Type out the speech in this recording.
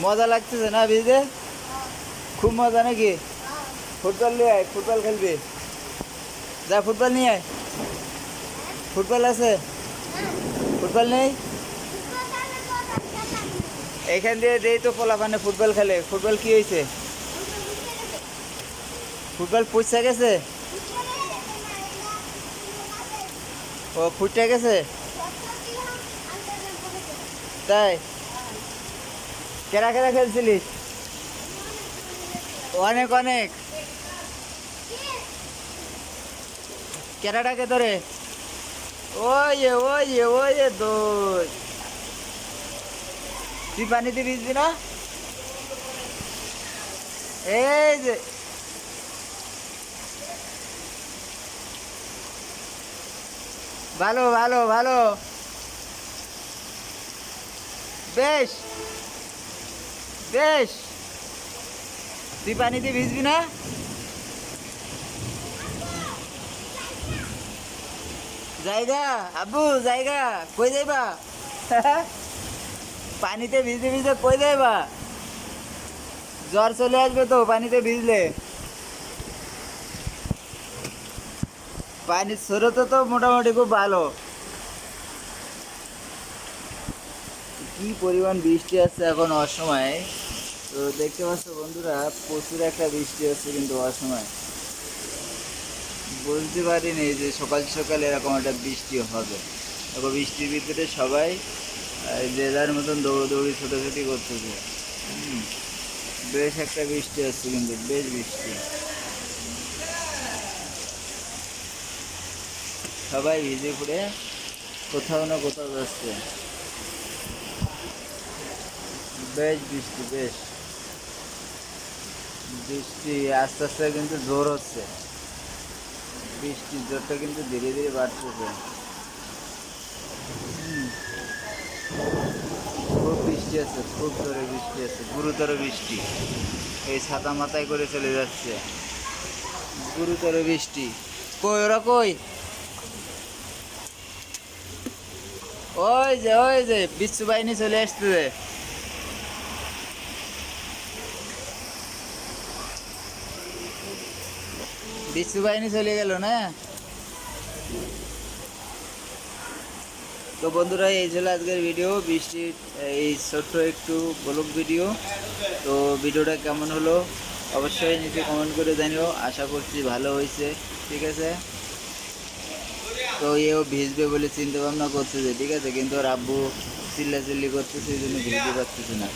মজা লাগতেছে না ভিজে খুব মজা নাকি? ফুটবল নিয়ে আয়, ফুটবল খেলবি। যা, ফুটবল নিয়ে আয়। ফুটবল আছে? ফুটবল নেই? এখান দিয়ে দেই তো পোলাপানে ফুটবল খেলে। ফুটবল কি হয়েছে? ফুটবল পুষা গেছে? ও, ফুটে গেছে? তাই? কেরা কেরা খেলছিলিস? অনেক অনেক। কেরাটাকে ধরে ওই ওই ওই দোষ। তুই পানিতে ভিজবি না? এই যে। ভালো ভালো ভালো। বেশ। বেশ। তুই পানিতে ভিজবি না? জায়গা? আব্বু, জায়গা। কই যাইবা? পানিতে ভিজে ভিজে কই যাইবা? জ্বর চলে আসবে তো পানিতে ভিজলে। পানির স্রোত তো মোটামুটি খুব ভালো। কি পরিমাণ বৃষ্টি আসছে এখন অসময়ে। তো দেখতে পাচ্ছ বন্ধুরা, প্রচুর একটা বৃষ্টি হচ্ছে কিন্তু অসময় বলতে পারিনি যে সকাল সকাল এরকম একটা বৃষ্টি হবে। এখন বৃষ্টির ভিতরে সবাই যে যার মতন দৌড়দৌড়ি ছোটাছুটি করতেছে। বেশ একটা বৃষ্টি আসছে কিন্তু, বেশ বৃষ্টি। সবাই ভিজে পড়ে কোথাও না কোথাও যাচ্ছে। বেশ বৃষ্টি, বেশ। বৃষ্টি আস্তে আস্তে কিন্তু জোর হচ্ছে। বৃষ্টির জোরটা কিন্তু ধীরে ধীরে বাড়তেছে। খুব বৃষ্টি আছে, খুব জোরে বৃষ্টি আছে, গুরুতর বৃষ্টি। এই ছাতা মাথায় করে চলে যাচ্ছে। গুরুতর বৃষ্টি। কই, ওরা কই? ওই যে ওই যে বিশ্বু বাহিনী চলে আসতেছে। বিশ্বু বাহিনী চলে গেল না? তো বন্ধুরা, এই ছিল আজকের ভিডিও বৃষ্টির এই ছোট্ট একটু ব্লগ ভিডিও তো ভিডিওটা কেমন হলো? অবশ্যই নিচে কমেন্ট করে জানিও। আশা করছি ভালো হয়েছে। ঠিক আছে? তো এও ভিজবে বলে চিন্তা ভাবনা করতেছে। ঠিক আছে? কিন্তু ওর চিল্লা চিল্লি করতেছে, এই জন্য ভিজতে পারতেছে না।